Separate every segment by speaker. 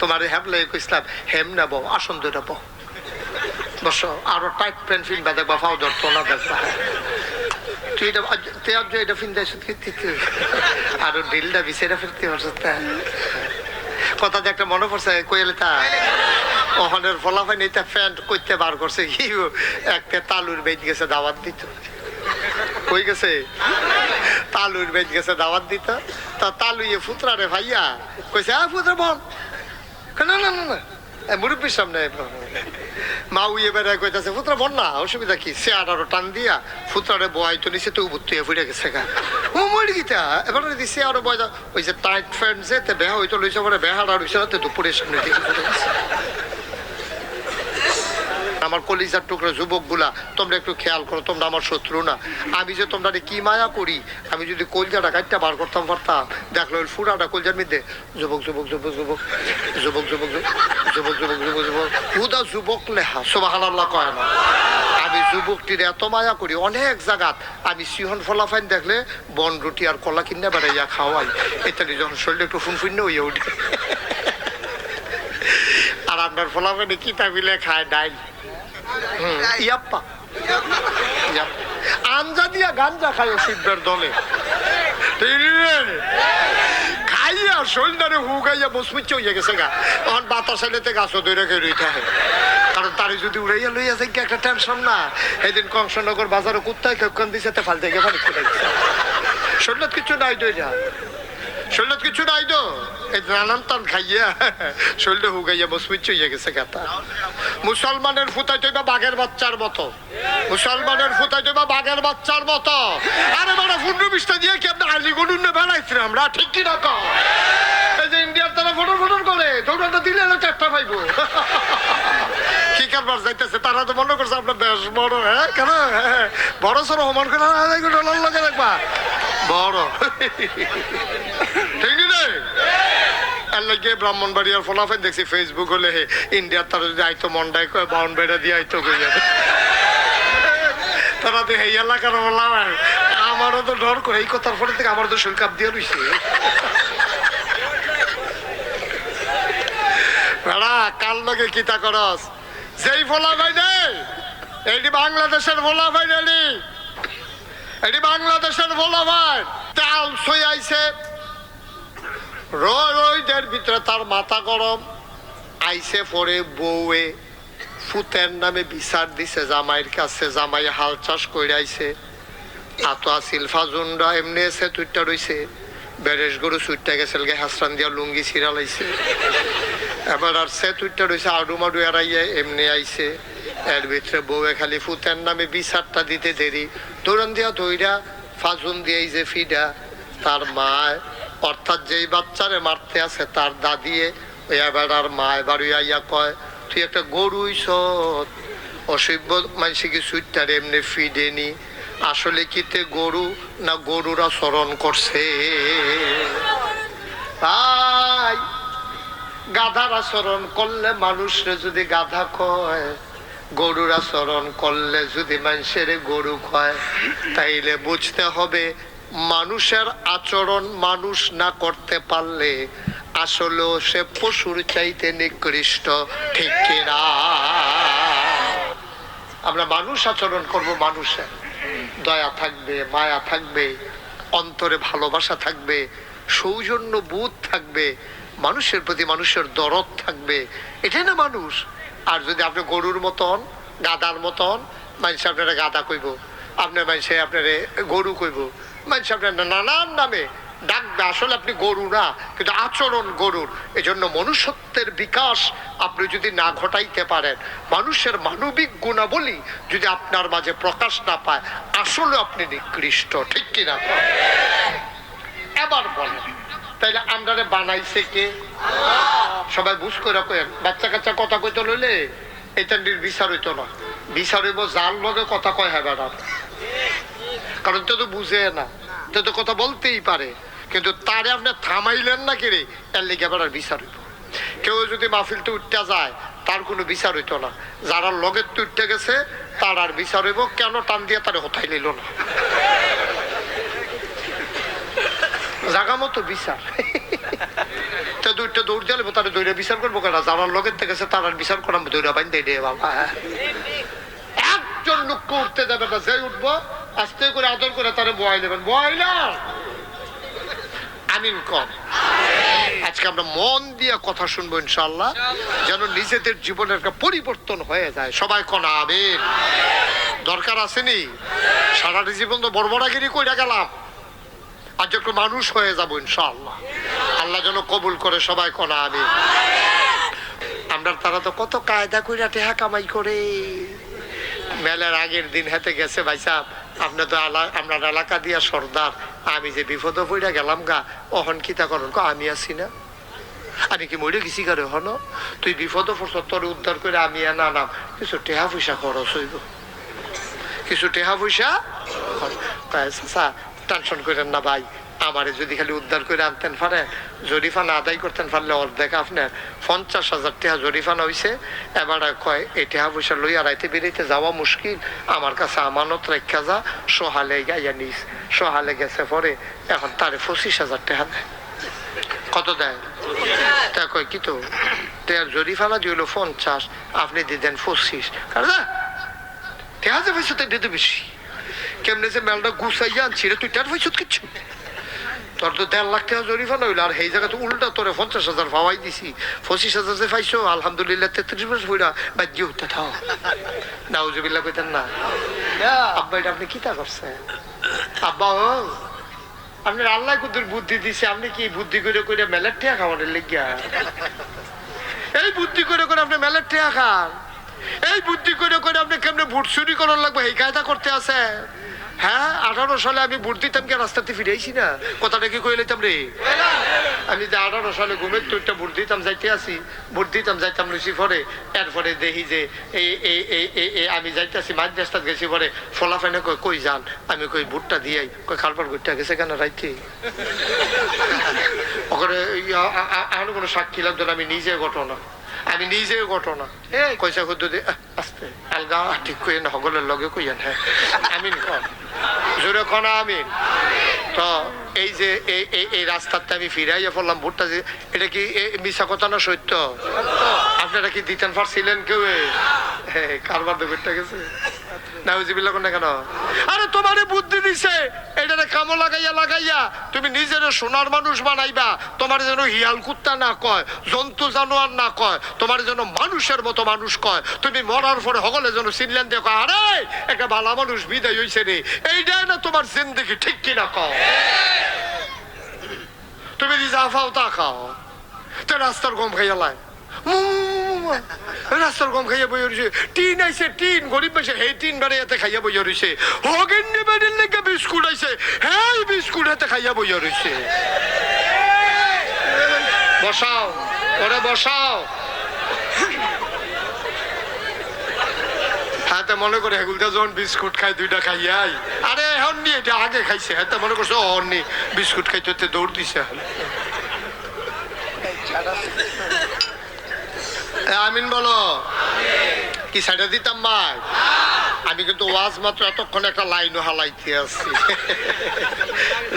Speaker 1: তোমার হ্যাবলে কইসলাম হেম নেব, আসন দুইটা বো বসো, আরও টাইট প্যান্ট ফিনবা দেখবা ফাও ধরতো না দেখবা। তুই এটা তুই আজ এটা ফিনতে আরও ডিলটা বিছেরা ফিরতে পারছ কথা যে একটা মনে পড়ছে, কইলে তা। ওখানের ফলাফাই নিতে প্যান্ট কইতে বার করছে, কি একটা তালুর বেদ গেছে, দাওয়াত দিত। কই গেছে? তালুর বেঁচ গেছে, দাওয়াত দিত। তা তালু ইয়ে ফুতরা রে ভাইয়া কইছে, আ, ফুতরা, বল। না না না মুরব্বীর সামনে মা উইয়ে বেড়ায় কইতাছে, ফুতরা, বল না, অসুবিধা কি? সে আরও টান দিয়া ফুতরারে বয় তো নিচে তো উবুত্তু ফুটে গেছে গা। ও, মরি গিতা, এবার সে আরও বয় ওই যে টাইট ফ্রেন্ড যে তে বেহা হইতো, লইছে পরে বেহাটা রইছে তে দুপুরের সামনে গেছে। আমার কলিজার টুকরো যুবকগুলা, তোমরা একটু খেয়াল করো, তোমরা আমার শত্রু না। আমি যে তোমরা কি মায়া করি? আমি যদি কলজাটা কাটটা বার করতাম, পারতাম। দেখল ফুরাটা কলজার মধ্যে। যুবক যুবক যুবক যুবক যুবক যুবক যুবক যুবক যুবক যুবক। হুদা যুবক লেহা আল্লাহ কয় না। আমি যুবকটির এত মায়া করি, অনেক জায়গাত আমি সিহন ফলাফাইন দেখলে বন রুটি আর কলা কিনে বেড়াইয়া খাওয়াই। ইত্যাদি যখন শরীরে একটু ফুনফুন্নে হইয়া উঠে। আর আপনার ফলাফাইনে কিতা মিলে খায় ডাইল। ইয়াপ্পা। আঞ্জা দিয়া গাঞ্জা খায় শিববের দলে। খাইয়া শরীরে হুগাইয়া বসমিচ্ছে হইয়া গেছে গা। তখন বাতাস এলেতে গাছও দৈরা খেয়ে রইতে হয়। কারণ তারে যদি উড়াইয়া লইয়া যায় একটা টেনশন না? এদিন কংসনগর বাজারে কুত্তায় কেউক্ষণ দিছে, তে ফালতে গিয়ে পানি খেলে গেছে। শরীরত কিছু নাই দইরা। শরীরত কিছু নাই তো। এই নানান টান খাইয়া শরীরে হুগাইয়া বসমিচ্ছে হইয়া গেছে গাতা। মুসলমানের ফুটাই তৈবা বাঘের বাচ্চার মতো। মুসলমানের ফুটাই তৈবা বাঘের বাচ্চার মতো। আরে মানে পূর্ণ বিশটা দিয়ে কি আপনি আলিগড়ুন বেড়াইছি আমরা? ঠিক কি রকম এই যে ইন্ডিয়ার তারা ফটো ফটো করে দৌড়াটা দিলে না চারটা পাইবো। কি কারবার যাইতেছে? তারা তো মনে করছে আপনার বেশ বড় হ্যাঁ? কেন? বড় সড়ো সমান করে ডলার লাগে দেখবা বড়। ঠিক এর লাগে ব্রাহ্মণবাড়িয়ার ফলাফল দেখছি ফেসবুক হলে হে ইন্ডিয়ার তারা যদি আইতো মন্ডাই কয় বাউন্ড বেড়া দিয়ে আইতো কই যাবে তারা তো এই এলাকার বললাম আমারও তো ডর করে এই কথার ফলে থেকে আমার তো কাপ দিয়ে রইছে। বেড়া, কাল লগে কিতা করস? যেই ফলা ভাই এটি বাংলাদেশের ভোলা ভাই রেডি এটি বাংলাদেশের ভোলা ভাই। তেল আইছে। রয় রইদের ভিতরে তার মাথা গরম। আইসে পরে বউয়ে। ফুতের নামে বিচার দিছে, জামাইয়ের কাছে জামাই হাল চাষ করে আইছে আতো আসিল ফাজুনরা এমনি এসে তুইটা রইছে। বেরেশ গরু সুইটটা গেছে গে হাসরান দিয়া লুঙ্গি ছিড়ালাইছে এবার আর সে তুইটা রইছে, আডু মাডু এড়াইয়া এমনি আইছে। এর ভিতরে বউয়ে খালি ফুতের নামে বিচারটা দিতে দেরি। দৌড়ান দিয়া দইরা ফাজুন দিয়ে যে ফিডা, তার মায়, অর্থাৎ যেই বাচ্চারে মারতে আছে তার দাদিয়ে ওই বেড়ার মায় বাড়ি আইয়া কয়, তুই একটা গরু সৎ অসভ্য মানুষ কি সুইটার এমনি ফিডেনি আসলে কিতে গরু না গরুরা স্মরণ করছে? ভাই গাধার আচরণ করলে মানুষরে যদি গাধা কয়, গরুর আচরণ করলে যদি মানুষের গরু কয়, তাইলে বুঝতে হবে মানুষের আচরণ মানুষ না করতে পারলে আসলেও সে পশুর চাইতে নিকৃষ্ট, ঠিক কিনা? আমরা মানুষ আচরণ করব মানুষের। দয়া থাকবে, মায়া থাকবে, অন্তরে ভালোবাসা থাকবে, সৌজন্য বোধ থাকবে, মানুষের প্রতি মানুষের দরদ থাকবে। এটাই না মানুষ? আর যদি আপনি গরুর মতন, গাদার মতন, মানুষ আপনারা গাদা কইব, আপনার মানুষে আপনারে গরু কইব, মানুষ আপনার নানান নামে ডাকবে আসলে আপনি গরু না, কিন্তু আচরণ গরুর। এজন্য মনুষ্যত্বের বিকাশ আপনি যদি না ঘটাইতে পারেন, মানুষের মানবিক গুণাবলী যদি আপনার মাঝে প্রকাশ না পায়, আসলে আপনি নিকৃষ্ট, ঠিক কিনা? এবার বলেন, তাইলে আমরারে বানাইছে কে? সবাই বুঝ করে কয়েন বাচ্চা কাচ্চা কথা কইতে লইলে এটা নির বিচার হইতো না বিচার হইব যার লগে কথা কয় হ্যাঁ বেড়া কারণ তো বুঝে না তো কথা বলতেই পারে। কিন্তু তারে আপনি থামাইলেন না কিরে? এর লেগে আর বিচার হইব। কেউ যদি মাহফিলতে উঠতে যায়, তার কোনো বিচার হইতো না। যারা লগের তো উঠতে গেছে, তার আর বিচার হইব। কেন টান দিয়ে তারে হতাই নিল না? জাগা মতো বিচার। তো দুইটা দৌড় দিলে তারা দৌড়ে বিচার করব কেন যারা লগের থেকে তারা বিচার করাম দৌড়া বাইন দিয়ে বাবা। একজন লোককে উঠতে দেবে না যে উঠবো, আস্তে করে আদর করে তারা বয় নেবেন বয় আমিন কম। আজকে আমরা মন দিয়ে কথা শুনব ইনশাল্লাহ যেন নিজেদের জীবনের একটা পরিবর্তন হয়ে যায়। সবাই কনা আমিন? দরকার আসেনি সারাটি জীবন তো বর্বরাগিরি কইরা গেলাম। আজ একটু মানুষ হয়ে যাব ইনশাল্লাহ আল্লাহ যেন কবুল করে সবাই কনা আমিন? আমরা তারা তো কত কায়দা কইরা টেহা কামাই করে। মেলার আগের দিন হাতে গেছে ভাই সাহেব। আপনি তো আমরা আপনার এলাকা দিয়া সর্দার। আমি যে বিপদ পড়ে গেলাম গা, অহন কিতা করন? আমি আছি না। আমি কি মরে গেছি কারও হন? তুই বিপদ তোর উদ্ধার করে আমি আর না নাম। কিছু টেহা পয়সা খরচ হইব। কিছু টেহা পয়সা টেনশন করেন না ভাই। আমারে যদি খালি উদ্ধার করে আনতেন পারেন জরিফানা আদায় করতেন পারলে অর্ধেক আপনার পঞ্চাশ হাজার টাকা জরিফানা হইছে এবার কয়, এই টাকা পয়সা লইয়া রাইতে বেরিতে যাওয়া মুশকিল। আমার কাছে আমানত রেখা যা, সোহালে গাইয়া নিস। সোহালে গেছে পরে এখন তারে পঁচিশ হাজার টাকা দেয় কত দেয়? তা কয় কি তো? তার জরিফানা দিল পঞ্চাশ, আপনি দিতেন পঁচিশ। কারণ টেহা যে পয়সা দিতে বেশি কেমনে যে মেলটা গুছাইয়া আনছি রে, তুই টার পয়সা কিচ্ছু? তোর তো দেড় লাখ টাকা জরিফানা হইল আর সেই জায়গা তো উল্টা তোরে পঞ্চাশ হাজার পাওয়াই দিছি। পঁচিশ হাজার যে পাইছো আলহামদুলিল্লাহ তেত্রিশ মাস হইলা বাজ্য হতে থাও। নাউজুবিল্লাহ কইতেন না। আব্বা এটা আপনি কিতা করছেন? আব্বা ও আপনার আল্লাহ কুদুর বুদ্ধি দিছে আপনি কি বুদ্ধি করে করে মেলার টেয়া খাওয়ানোর লেগিয়া? এই বুদ্ধি করে করে আপনি মেলার টেয়া খান। এই বুদ্ধি করে করে আপনি কেমনে ভোট চুরি করার লাগবে এই কায়দা করতে আছে হ্যাঁ আঠারো সালে আমি ভোট দিতাম কি রাস্তাতে ফিরেছি না। কথাটা কি কই লইতাম রে? আমি যে আঠারো সালে ঘুমের তোরটা ভোট দিতাম, যাইতে আসি। ভোট দিতাম, যাইতাম লুচি পরে। এরপরে দেখি যে এই এই এই আমি যাইতেছি মাঝ রাস্তাত গেছি পরে ফলাফাইনে কই কই যান? আমি কই ভোটটা দিয়াই। কই খালপার ঘুরতে গেছে কেন রাইতে? ওখানে এখন কোনো সাক্ষী লাগতো আমি নিজে ঘটনা। আমি নিজে ঘটনা। এই কইসা খুদ্দ আস্তে। আলগা ঠিক কইন সকলের লগে কইয়েন হ্যাঁ। কন? জোরে না আমিন। তো এই যে এই এই রাস্তাতে আমি ফিরাইয়া পড়লাম ভোটটা যে এটা কি মিশা কথা না সত্য? আপনারা কি দিতেন পারছিলেন কেউ? হ্যাঁ কারবার দেখতে গেছে। বুদ্ধি দিছে। কামো লাগাইয়া লাগাইয়া তুমি মানুষ না কয়, জন্তু কয় মানুষের মতো মানুষ কয়। তুমি মরার পরে সকলে যেন চিনলেন দেখো আরে, একটা ভালো মানুষ বিদায় হইছে রে। এইটাই না তোমার জিন্দগি, ঠিক কিনা কও? তুমি যা খাও তা খাও। তো রাস্তার গম খাইয়া লাই রাস্তার গম খাইয়া বই রয়েছে টিন আইছে, টিন গরিব বেশে হে টিন বেড়াইয়াতে খাইয়া বইয়া রয়েছে হগেন বাড়ির লেগে বিস্কুট আইছে হ্যাঁ বিস্কুট হাতে খাইয়া বইয়া রয়েছে বসাও ওরে বসাও হাতে মনে করে হেগুলটা যখন বিস্কুট খাই, দুইটা খাইয়াই আরে এখন নি এটা আগে খাইছে। হাতে মনে করছে অন নি বিস্কুট খাইতে দৌড় দিছে। আমিন বলো। কি সাইডে দিতাম ভাই আমি কিন্তু ওয়াজ মাত্র এতক্ষণ একটা লাইনও হালাইতে আসছি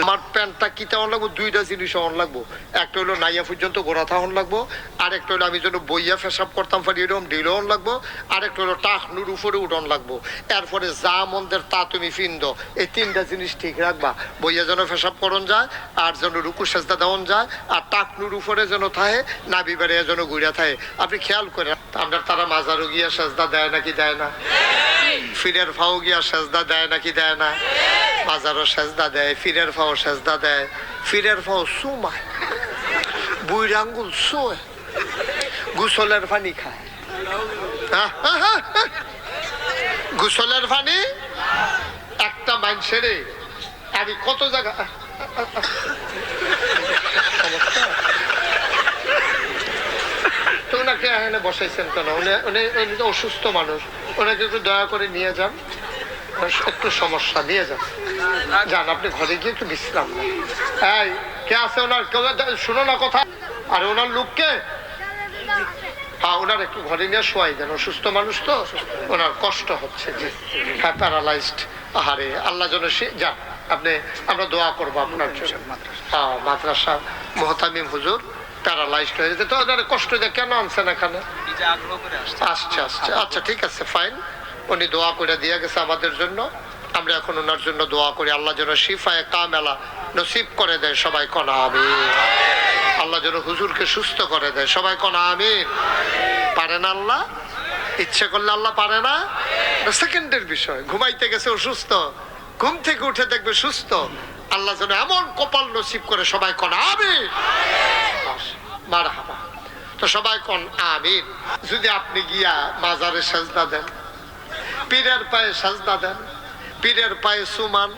Speaker 1: আমার প্যান্টটা কিতে অন লাগবো? দুইটা জিনিস অন লাগবো। একটা হলো নাইয়া পর্যন্ত গোড়া থাহন লাগবো আর একটা হলো আমি যেন বইয়া ফেসাব করতাম পারি এরকম অন লাগবো আর একটা হলো টাকনুর উপরে উঠন লাগবো। এরপরে যা মন্দের তা তুমি ফিন্দ। এই তিনটা জিনিস ঠিক রাখবা। বইয়া যেন ফেসাব করন যায়, আর যেন রুকু সেজদা দেওয়ান যায়, আর টাকনুর উপরে যেন থাহে নাবি বেড়ে যেন ঘুরিয়া থাকে। আপনি খেয়াল করেন, আমরা তারা মাজারও গিয়া সেজদা দেয় নাকি দেয় না? ফিরের ফাও গিয়া সেজদা দেয় নাকি দেয় না? বাজারও সেজদা দেয়, ফিরের ফাও সেজদা দেয়। ফিরের ফাও সুমায় বুইর আঙ্গুল শোয়, গুসলের পানি খায়। গুসলের পানি একটা মানুষের আমি কত জায়গা? তো ওনাকে এখানে বসাইছেন কেন? উনি উনি অসুস্থ মানুষ। ওনাকে একটু দয়া করে নিয়ে যান। একটু সমস্যা নিয়ে যান। যান আপনি ঘরে গিয়ে একটু বিশ্রাম এই কে আছে ওনার? কেউ শুনো না কথা। আর ওনার লোককে? হ্যাঁ ওনার একটু ঘরে নিয়ে শোয়াই দেন। অসুস্থ মানুষ তো? ওনার কষ্ট হচ্ছে যে হ্যাঁ প্যারালাইজড আহারে আল্লাহ যেন সে যান আপনি আমরা দোয়া করব আপনার জন্য। হ্যাঁ মাদ্রাসা মোহতামিম হুজুর প্যারালাইজড হয়ে গেছে। তো ওনার কষ্ট দিয়ে কেন আনছেন এখানে?
Speaker 2: আসছে।
Speaker 1: আসছে আচ্ছা ঠিক আছে ফাইন উনি দোয়া করে দিয়ে গেছে আমাদের জন্য। আমরা এখন ওনার জন্য দোয়া করি। আল্লাহ যেন শিফায় কামেলা নসিব করে দেয় সবাই কনা আমি আল্লাহ যেন হুজুরকে সুস্থ করে দেয় সবাই কনা আমিন। পারে না আল্লাহ? ইচ্ছে করলে আল্লাহ পারে না? সেকেন্ডের বিষয়। ঘুমাইতে গেছে অসুস্থ ঘুম থেকে উঠে দেখবে সুস্থ। আল্লাহ যেন এমন কপাল নসিব করে সবাই কনা আমিন। মার হাবা তো সবাই কোন? আমিন। যদি আপনি গিয়া মাজারে সাজদা দেন, পীরের পায়ে সাজদা দেন, পীরের পায়ে সুমান,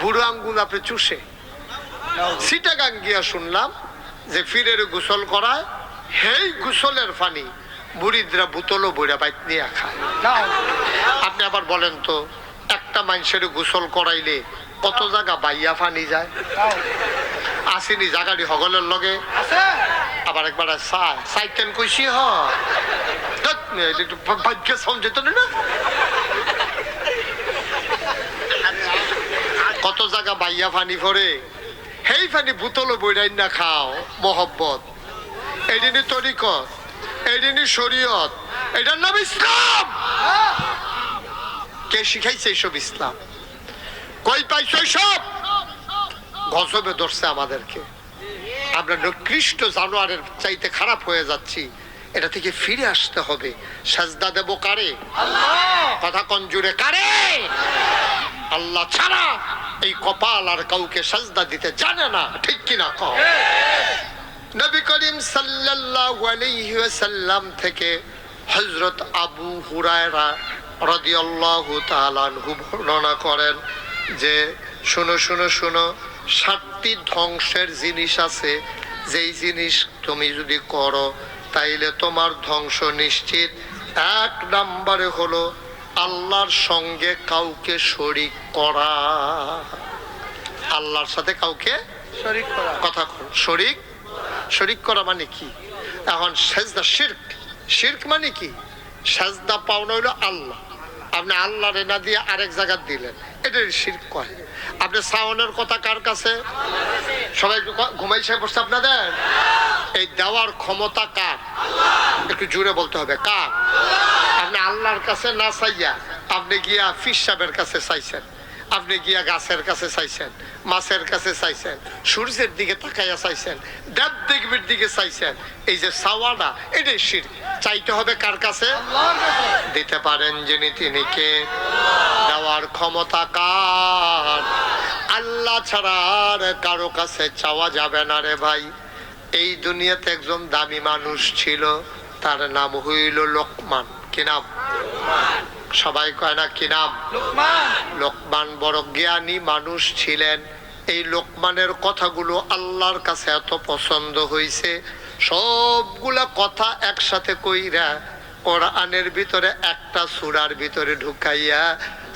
Speaker 1: বুড়ো আঙ্গুল আপনি চুষে, সিটাগাং গিয়া শুনলাম যে পীরের গোসল করায়, হেই গোসলের পানি বুড়িদরা বুতলো বুড়া বাইত নিয়ে খায়। আপনি আবার বলেন তো, একটা মানুষের গোসল করাইলে কত জায়গা বাইয়া ফানি যায়? আসেনি জাগাড়ি হগলের লগে? আবার একবার চাই চাইতেন কইছি, হ। ভাগ্য সমঝেত না কত জায়গা বাইয়া ফানি ভরে সেই ফানি বুতলো বইরাই না খাও, মহব্বত। এদিনই তরিকত এদিনই শরীয়ত, এটার নাম ইসলাম! কে শিখাইছে এইসব ইসলাম? কই পাইছো সব গজবে ধরছে আমাদেরকে। আমরা নিকৃষ্ট জানোয়ারের চাইতে খারাপ হয়ে যাচ্ছি। এটা থেকে ফিরে আসতে হবে। সাজদা দেব কারে? কথা কঞ্জুরে কারে? আল্লাহ ছাড়া এই কপাল আর কাউকে সাজদা দিতে জানে না। ঠিক কিনা কও? নবী করিম সাল্লাল্লাহু আলাইহি ওয়াসাল্লাম থেকে হযরত আবু হুরায়রা রাদিয়াল্লাহু তাআলা আনহু বর্ণনা করেন যে শুনো শুনো শুনো সাতটি ধ্বংসের জিনিস আছে। যেই জিনিস তুমি যদি করো তাইলে তোমার ধ্বংস নিশ্চিত। এক নাম্বারে হলো আল্লাহর সঙ্গে কাউকে শরিক করা। আল্লাহর সাথে কাউকে
Speaker 2: শরিক করা।
Speaker 1: কথা শরিক? শরিক করা মানে কি? এখন সেজদা শির্ক। শির্ক মানে কি? সেজদা পাওনা হইল আল্লাহ। আপনি আল্লাহরে না দিয়ে আরেক জায়গা দিলেন। এটা শির কয়। আপনি সাওনের কথা কার কাছে? সবাই ঘুমাইছে বসছে আপনাদের? এই দেওয়ার ক্ষমতা কার? একটু জুড়ে বলতে হবে, কার? আপনি আল্লাহর কাছে না চাইয়া আপনি গিয়া ফিস সাহেবের কাছে চাইছেন। আপনি গিয়া গাছের কাছে চাইছেন মাছের কাছে চাইছেন সূর্যের দিকে তাকাইয়া চাইছেন দেব দেবীর দিকে চাইছেন এই যে সাওয়াটা এটাই শির। চাইতে হবে কার কাছে। দিতে পারেন যিনি তিনি কে? দেওয়ার ক্ষমতা কার? আল্লাহ ছাড়া আর কারও কাছে চাওয়া যাবে না রে ভাই। এই দুনিয়াতে একজন দামি মানুষ ছিল তার নাম হইল লোকমান। কি নাম? সবাই কয় না কি নাম?
Speaker 2: লোকমান।
Speaker 1: বড় জ্ঞানী মানুষ ছিলেন। এই লোকমানের কথাগুলো আল্লাহর কাছে এত পছন্দ হয়েছে সবগুলা কথা একসাথে কইরা কোরআনের ভিতরে একটা সুরার ভিতরে ঢুকাইয়া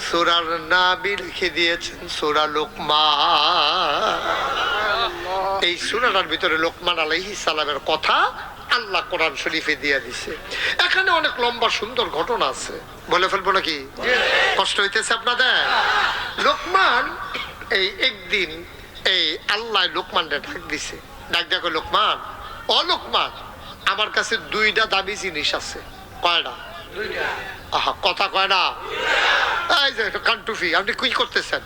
Speaker 1: সুরার নাবি লিখে দিয়েছেন সুরা লোকমা এই সুরাটার ভিতরে লোকমান আলাইহি সালামের কথা আল্লাহ কোরআন শরীফে দিয়ে দিছে। এখানে অনেক লম্বা সুন্দর ঘটনা আছে। বলে ফেলব নাকি? কষ্ট হইতেছে আপনাদের? লোকমান এই একদিন এই আল্লাহ লোকমানটা ডাক দিছে। ডাক দেখো লোকমান ও লোকমান আমার কাছে দুইটা দামি জিনিস আছে। কয়টা? আহা কথা কয় না? এই যে কান্টুফি আপনি কি করতেছেন?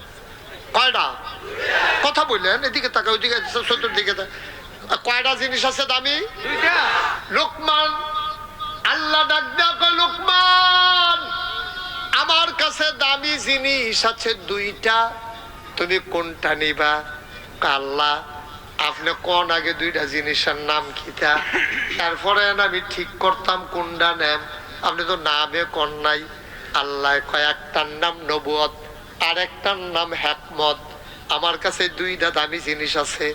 Speaker 1: কয়টা? কথা বললেন এদিকে তাকা ওইদিকে চতুর দিকে কয়টা জিনিস আছে দামি? লোকমান আল্লাহ ডাক দেখো লোকমান আমার কাছে দামি জিনিস আছে দুইটা। তুমি কোনটা নিবা? আল্লাহ আপনি কোন আগে দুইটা জিনিসের নাম কিতা তারপরে আমি ঠিক করতাম কোনটা নেন আপনি তো নামে কোন নাই। আল্লাহ কয়েকটার নাম নবুয়ত আর একটার নাম হ্যাকমত আমার কাছে দুইটা দামি জিনিস আছে।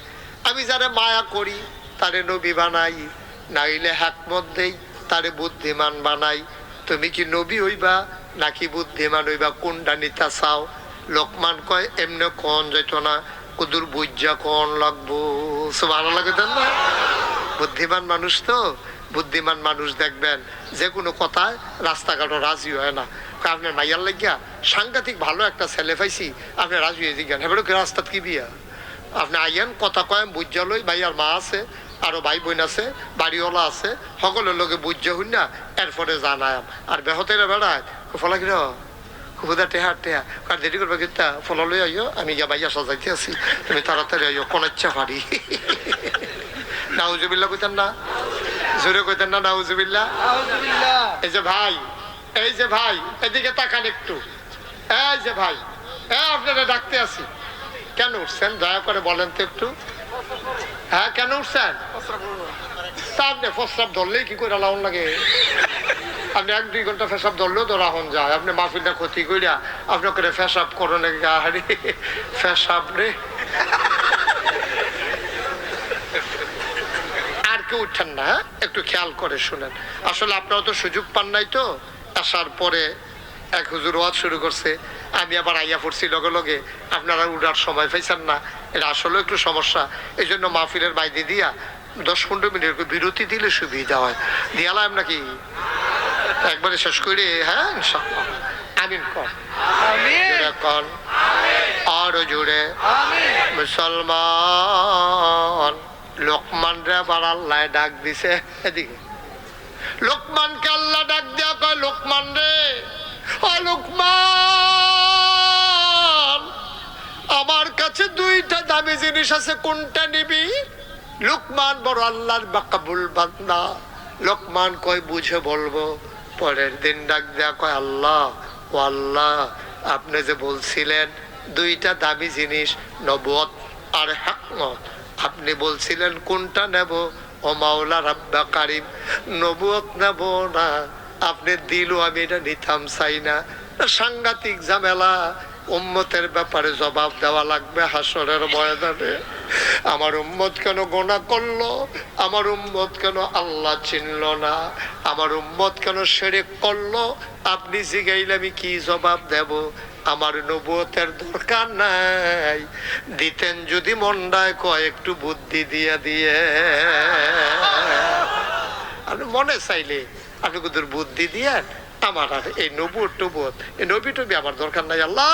Speaker 1: আমি যারা মায়া করি, তারে নবী বানাই, নাইলে হ্যাকমত দেই, তারে বুদ্ধিমান বানাই। তুমি কি নবী হইবা, নাকি বুদ্ধিমান হইবা কোনটা নিতা চাও? লোকমান কয়, এমনি কন যেত না, কুদুর বুঝা কন লাগবো? ভালো লাগে না? বুদ্ধিমান মানুষ তো, বুদ্ধিমান মানুষ দেখবেন, যে কোনো কথায় রাস্তাঘাটও রাজি হয় না। আপনার মাইয়ার লাগিয়া সাংঘাতিক ভালো একটা ছেলে পাইছি, আপনি রাজি হয়ে জিজ্ঞান এবারে রাস্তাত কি বিয়া? আপনি আইয়ান কথা কয়েন বুঝা লই ভাইয়ার মা আছে আরও ভাই বোন আছে বাড়িওয়ালা আছে সকলের লোকে বুঝ হইন না এরপরে জানায়াম। আর বেহতের বেড়ায় ফলা কিনা খুবদা টেহা টেহা। কার দেরি করবে কিন্তু ফল লই আইও আমি গিয়া বাইয়া সাজাইতে আছি তুমি তাড়াতাড়ি আইও কোন ইচ্ছা পারি। নাউজুবিল্লা কইতেন না? জোরে কইতেন না নাউজুবিল্লা এই যে ভাই এই যে ভাই এদিকে তাকান একটু। এই যে ভাই হ্যাঁ আপনারা ডাকতে আছি কেন উঠছেন? দয়া করে বলেন তো একটু। হ্যাঁ কেন উঠছেন? আপনি ফসরাপ ধরলেই কি করে লাউন লাগে? আপনি এক দুই ঘণ্টা ফেসাব ধরলেও তো রাহন যায়। আপনি মাহফিলটা ক্ষতি করিয়া আপনি করে ফেসাব করো নাকি আহারে ফেসাব রে। আর কেউ উঠছেন না হ্যাঁ? একটু খেয়াল করে শুনেন। আসলে আপনারা তো সুযোগ পান নাই তো। আসার পরে এক হুজুর ওয়াজ শুরু করছে। আমি আবার আইয়া পড়ছি লগে লগে। আপনারা উঠার সময় পাইছেন না। এটা আসলে একটু সমস্যা। এই জন্য মাহফিলের বাইরে দিয়া দশ পনেরো মিনিট বিরতি দিলে সুবিধা হয়। দিয়ালাম নাকি? একবারে শেষ করে হ্যাঁ ইনশাআল্লাহ। আমিন কর।
Speaker 2: আরও
Speaker 1: জোরে। মুসলমান। লোকমান রে আবার আল্লাহ ডাক দিছে। এদিকে। লোকমানকে আল্লাহ ডাক দিয়া কয় লোকমান রে আমার কাছে দুইটা দামি জিনিস আছে, কোনটা নিবি? লোকমান বড় আল্লাহর বাকাবুল বান্দা। লোকমান কয়, বুঝে বলব, পরের দিন ডাক দেয়া কয়, আল্লাহ, ও আল্লাহ, আপনি যে বলছিলেন দুইটা দামি জিনিস নবত আর হাকমত। আপনি বলছিলেন, কোনটা নেব? ও মাওলা রাব্বা কারিম নবুয়ত নেব না? আপনি দিল, আমি এটা নিতাম, চাই না। সাংঘাতিক ঝামেলা, উম্মতের ব্যাপারে জবাব দেওয়া লাগবে হাসরের ময়দানে। আমার উম্মত কেন গোনা করল? আমার উম্মত কেন আল্লাহ চিনল না? আমার উম্মত কেন সেরে করল? আপনি জিগাইলে আমি কি জবাব দেব? আমার নবুয়তের দরকার নাই। দিতেন যদি মন্ডায় কয়, একটু বুদ্ধি দিয়ে দিয়ে। আর মনে চাইলে আপনি কুদুর বুদ্ধি দিয়ে আমার আর এই নবুর টবুত এই নবী টবি আমার দরকার নাই। আল্লাহ,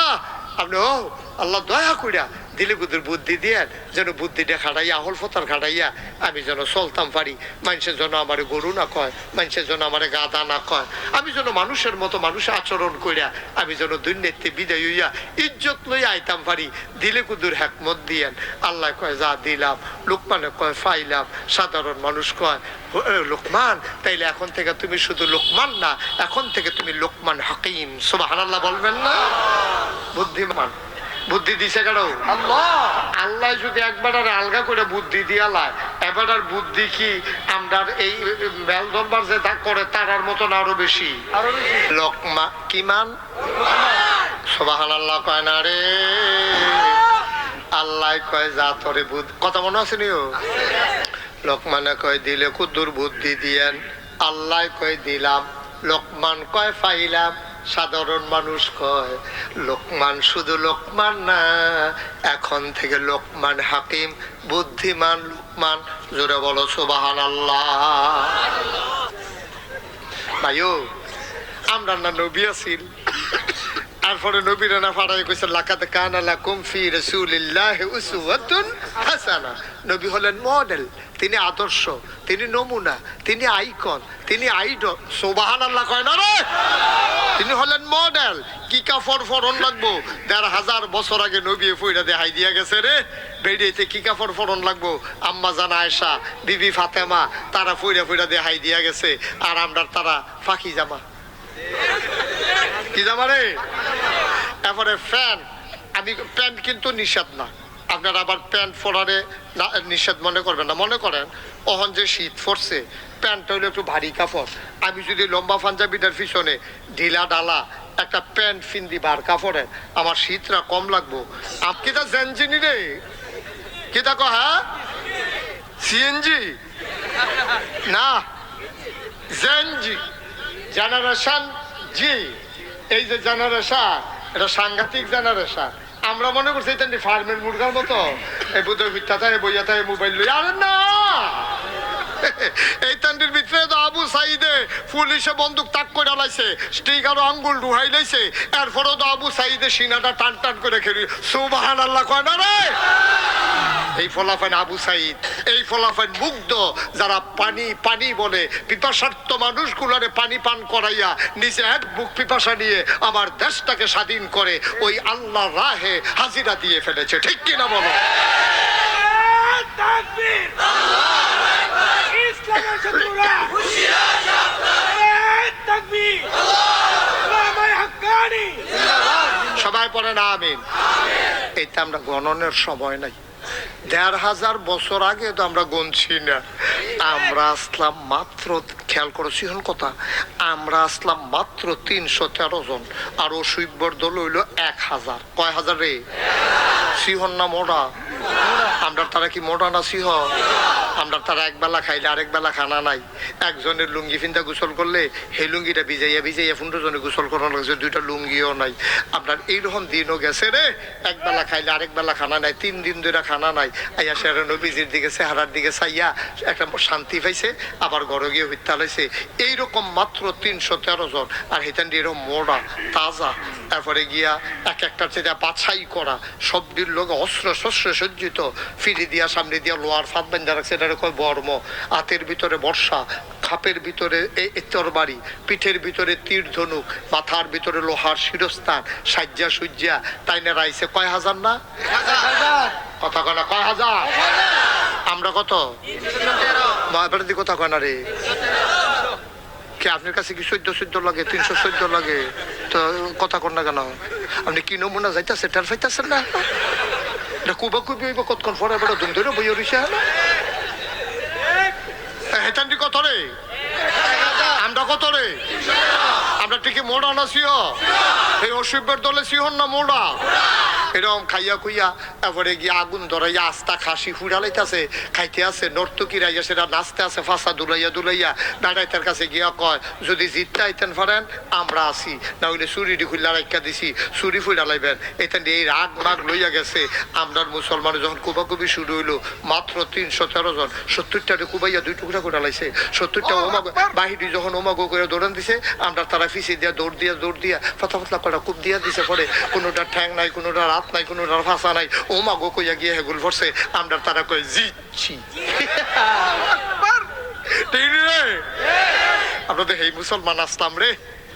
Speaker 1: আপনি ও আল্লাহ দয়া কইরা দিলে কুদুর বুদ্ধি দিয়ে যেন বুদ্ধিটা খাটাইয়া, আহল ফতার খাটাইয়া আমি যেন চলতাম পারি। মানুষের জন্য আমার গরু না কয় মানুষের জন্য আমার গাদা না কয়। আমি যেন মানুষের মতো মানুষ আচরণ করিয়া আমি যেন দুর্নীতি বিদায় হইয়া ইজ্জত লইয়া আইতাম পারি। দিলে কুদুর হ্যাকমত দিয়েন আল্লাহ কয়, যা দিলাম, লোকমানে কয় ফাইলাম সাধারণ মানুষ কয় লোকমান, তাইলে এখন থেকে তুমি শুধু লোকমান না, এখন থেকে তুমি লোকমান হাকিম। সুবাহান আল্লাহ বলবেন না? বুদ্ধিমান। বুদ্ধি দিছে কেন?
Speaker 2: আল্লাহ।
Speaker 1: আল্লাহ যদি একবার আর আলগা করে বুদ্ধি দিয়া লায় এবার আর বুদ্ধি কি আমরা এই বেল যে তা করে তারার মতন আরও বেশি। লোকমা কিমান সোবাহান আল্লাহ কয় না রে। আল্লাহ কয় যা তোরে বুদ্ধ কথা মনে আছে নিও? লোকমানে কয় দিলে কুদ্দুর বুদ্ধি দিয়েন। আল্লাহ কয় দিলাম। লোকমান কয় ফাইলাম। সাধারণ মানুষ কয়, লোকমান শুধু লোকমান না, এখন থেকে লোকমান হাকিম, বুদ্ধিমান লোকমান, জোরে বলো সোবাহান আল্লাহ ভাইও, আমরা না নবী আছিল তারপরে নবীরা না ফাড়াই কইছে লাকাত কানা লাকুম ফি রাসূলিল্লাহ উসওয়াতুন হাসানা। নবী হলেন মডেল তিনি আদর্শ, তিনি নমুনা, তিনি আইকন, তিনি আইডল। সোবাহান আল্লাহ কয় না রে? তিনি হলেন মডেল। কি কাপড় ফরন লাগবো? দেড় হাজার বছর আগে নবী ফইরা দেখাই দিয়া গেছে রে। বেরিয়েতে কি কাফর ফরন লাগবো? আম্মা জানা আয়সা বিবি ফাতেমা, তারা ফইরা ফইরা দেখাই দিয়া গেছে। আর আমরা তারা ফাঁকি জামা। কি জামা রে? এরপরে ফ্যান। আমি প্যান্ট কিন্তু নিষেধ না। আপনারা আবার প্যান্ট পরারে না, নিষেধ মনে করবেন না। মনে করেন অহন যে শীত পড়ছে, প্যান্টটা হলো একটু ভারী কাপড়। আমি যদি লম্বা পাঞ্জাবিটার পিছনে ঢিলা ডালা, একটা প্যান্ট ফিন্দি বার কাপড়ে আমার শীতটা কম লাগবো। আপনি তা জেনজিনি রে? কি দেখো হ্যাঁ? সিএনজি? না। Gen Z generation Z. এই যে জেনারেশন, এটা সাংঘাতিক জেনারেশন। আমরা মনে করছি এটা ফার্মের মুরগার মতো। এই বুধ মিথ্যা থাকে বইয়া থাকে মোবাইল লই আরে না! এই তান্ডির ভিতরে তো আবু সাইদে পুলিশে বন্দুক তাক করে লাইছে আরও আঙ্গুল ডুহাই লাইছে, এরপরেও তো আবু সাইদে সিনাটা টান টান করে খেলি। সুবাহান আল্লাহ কয় না রে? এই ফলাফান আবু সাইদ, এই ফলাফান মুগ্ধ যারা পানি পানি বলে, পিপাসার্থ মানুষগুলারে পানি পান করাইয়া নিজে এক বুক পিপাসা নিয়ে আমার দেশটাকে স্বাধীন করে ওই আল্লাহ রাহে হাজিরা দিয়ে ফেলেছে। ঠিক কিনা বলো? সবাই পড়ে না, আমিন। এটা আমরা গণনের সময় নাই। দেড় হাজার বছর আগে তো আমরা গণছি না। আমরা আসলাম মাত্র, খেয়াল করেছি হন কথা, আমরা আসলাম মাত্র তিনশো তেরো জন, আর ও সৈব্যর দল হইল এক হাজার। কয় হাজার রে? সিহন না মোড়া আমরা তারা কি মোড়া না সিহ আমরা তারা এক বেলা খাইলে আরেক বেলা খানা নাই। একজনের লুঙ্গি ফিনটা গোসল করলে সেই লুঙ্গিটা ভিজাইয়া ভিজাইয়া ফুন্ডো জনে গোসল করানো লাগছে দুইটা লুঙ্গিও নাই। আপনার এইরকম দিনও গেছে রে, এক বেলা খাইলে আরেক বেলা খানা নাই, তিন দিন ধরে খানা নাই। আইয়া সে নবীজির দিকে, চেহারার দিকে চাইয়া একটা শান্তি পাইছে, আবার ঘরে গিয়ে হত্যা হয়েছে এইরকম মাত্র তিনশো তেরো জন, আর হেতান এরকম মোড়া তাজা। তারপরে গিয়া এক একটা চেয়ে বাছাই করা, সব অস্ত্র শস্ত্র সজ্জিত। দিয়া সামনে দিয়া ফাঁদ রাখছে, এটা বর্ম। হাতের ভিতরে বর্ষা, খাপের ভিতরে তরবারি, পিঠের ভিতরে তীর ধনুক, মাথার ভিতরে লোহার শিরস্থান সাজ্জা সুজ্জা, তাই না রাইছে কয় হাজার না? কথা কয় কয় হাজার? আমরা কত? দি কথা কয় না রে? কি আপনার কাছে কি চোদ্দ চোদ্দ লাগে, তিনশো চোদ্দ লাগে? তো কথা কন না কেন? আপনি কি নমুনা যাইতেছে, টের পাইতেছেন না? এটা কুবা কুবি হইব কতক্ষণ? পরে বেড়া দুম ধরে বইয়ে রইছে হেতান্ডি কত রে? আমরা কত রে? আমরা ঠিকই মোড়া না সিও? এই অসুবের দলে সিহন না মোড়া? এরকম খাইয়া খুইয়া তারপরে গিয়ে আগুন ধরাইয়া আস্তা খাসি ফুড়ালাইতেছে খাইতে আছে নর্তকি রাইয়া সেটা নাচতে আছে ফাঁসা দুলাইয়া দুলাইয়া দাঁড়াইতার কাছে গিয়া কয় যদি জিততে আইতেন পারেন আমরা আসি না হইলে চুরিটি খুললা রাখা দিছি চুরি ফুড়ালাইবেন এটা এই রাগ মাগ লইয়া গেছে। আমরার মুসলমান যখন কুবাকুবি শুরু হইল মাত্র তিনশো তেরো জন সত্তরটা কুবাইয়া দুই টুকরা করে লাইছে। সত্তরটা ওমা বাহিনী যখন ওমাগো করে দৌড়ান দিছে আমরা তারা ফিসে দিয়া দৌড় দিয়া দৌড় দিয়া ফাতা ফাতলা করা কুপ দিয়া দিছে পরে কোনোটা ঠ্যাং নাই কোনোটা রাত নাই কোনো ভাষা নাই। ও মা গো কইয়া গিয়ে হেগুল ভরছে আমরা তারা কই জিতছি। আপনাদের হেই মুসলমান আসলাম রে।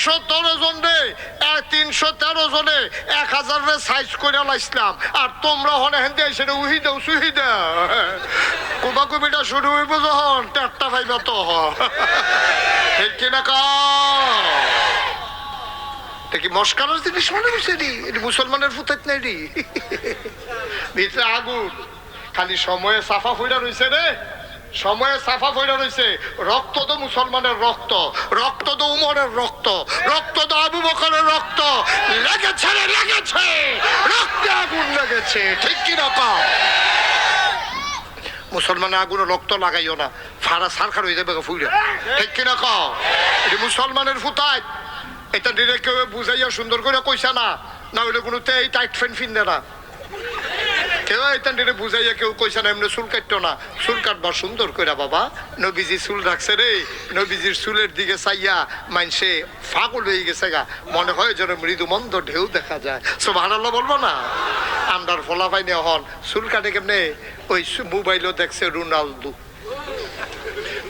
Speaker 1: তিনশো তেরো জন রে তিনশো তেরো জনে, এক হাজার রে সাইজ করে লাইছিলাম। আর তোমরা হনে হেন্দে সেটা উহি দাও, সুহি দাও কুবা কুবিটা শুরু হইব যখন, টাট্টা ভাইবা তো ঠিক কিনা কা এটা কি মস্কানোর জিনিস মনে হচ্ছে রি? এটা মুসলমানের ফুতাইত নাই রি। ভিতরে আগুন। খালি সময়ে সাফা ফুইরা রইছে রে। সময়ে সাফা ফইরা রইছে। রক্ত তো মুসলমানের রক্ত রক্ত তো উমরের রক্ত রক্ত তো আবু বকরের রক্ত। লেগেছে লেগেছে, রক্তে আগুন লেগেছে, ঠিক কি রকম মুসলমানের আগুনে রক্ত লাগাইও না, ফাড়া সারখার হয়ে যাবে ফুইরা। ঠিক কি রকম এটা মুসলমানের ফুতায়। এটা ডিরেক্ট বুঝাইয়া সুন্দর করে কইসা না না হইলে কোনো এই টাইট ফ্যান ফিন না। বুঝাইয়া কেউ এমনি কাটতো না। চুল কাটবা সুন্দর কইরা বাবা চুল রাখছে রে। নবীজির চুলের দিকে চাইয়া মানসে ফাগল হয়ে গেছে গা। মনে হয় যেন মৃদু মন্দ ঢেউ দেখা যায়। সব হারাল্লা বলব না? আমরার ফলা পাইনি হন চুল কাটে কেমনে? ওই মোবাইলও দেখছে রোনালদো।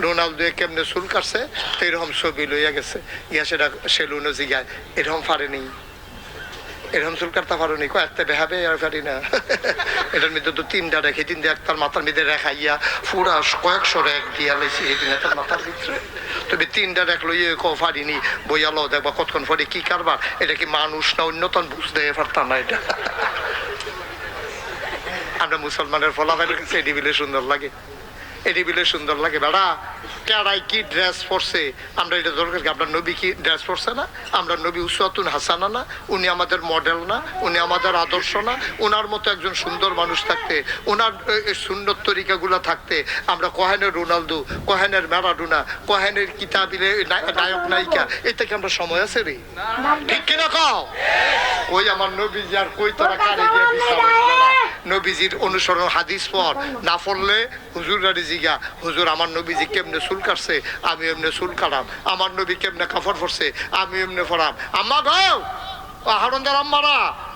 Speaker 1: রোনালদো কেমনে চুল কাটছে? এরকম ছবি লইয়া গেছে। ইয়া সেটা সেলুনও জিগায়। এরকম পারেনি এরকম চুল কাটতে পারো নি? কয়েকটা বেহাবে আর পারি না। এটার মধ্যে তো তিনটা রেখে, তিনটা একটার মাথার মধ্যে রেখাইয়া পুরা কয়েকশো রেখ দিয়া লাইছি এই তার মাথার ভিতরে। তবে তিনটা রেখ লইয়ে ক পারিনি বইয়া লো দেখবা কতক্ষণ পরে কি কারবার? এটা কি মানুষ না অন্যতন বুঝতে পারতাম না এটা। আমরা মুসলমানের ফলাফল কাছে এটি সুন্দর লাগে। এটি বিলে সুন্দর লাগে, বেড়া। কেড়াই কি ড্রেস পরছে? আমরা এটা দরকার? আপনার নবী কি ড্রেস পরছে না? আমরা নবী উসাতুন হাসানা না? উনি আমাদের মডেল না? উনি আমাদের আদর্শ না? ওনার মতো একজন সুন্দর মানুষ থাকতে ওনার এ- এ, সুন্দর তরিকাগুলো থাকতে আমরা কোহেনের রোনালদো, কোহেনের ম্যারাডোনা, কোহেনের কিতাবিলে নায়ক, নায়িকা এটা কি আমরা সময় আছে রে? ঠিক কিনা কও? ওই আমার নবীজি আর কই তোরা কারে গিয়ে নবীজির অনুসরণ হাদিস পর, না পড়লে হুজুর জিগা, হুজুর, আমার নবী নবীজি কেমনে চুল কাটছে? আমি এমনি চুল কাটাম। আমার নবী কেমনে কাপড় পরছে? আমি এমনি পরাম। আম্মা গাও দার আম্মারা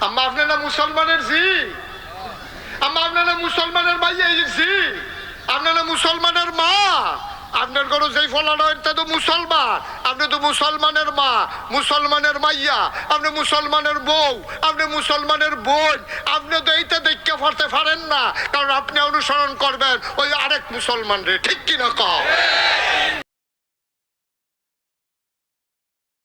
Speaker 1: আম্মা, আপনারা মুসলমানের জি আম্মা, আপনারা মুসলমানের জি আপনারা মুসলমানের মা? আপনার ঘরে যেই ফলানো তা তো মুসলমান। আপনি তো মুসলমানের মা, মুসলমানের মাইয়া। আপনি মুসলমানের বউ, আপনি মুসলমানের বোন। আপনি তো এইটা দেখতে পারতে পারেন না। কারণ আপনি অনুসরণ করবেন ওই আরেক মুসলমান রে ঠিক কিনা কও?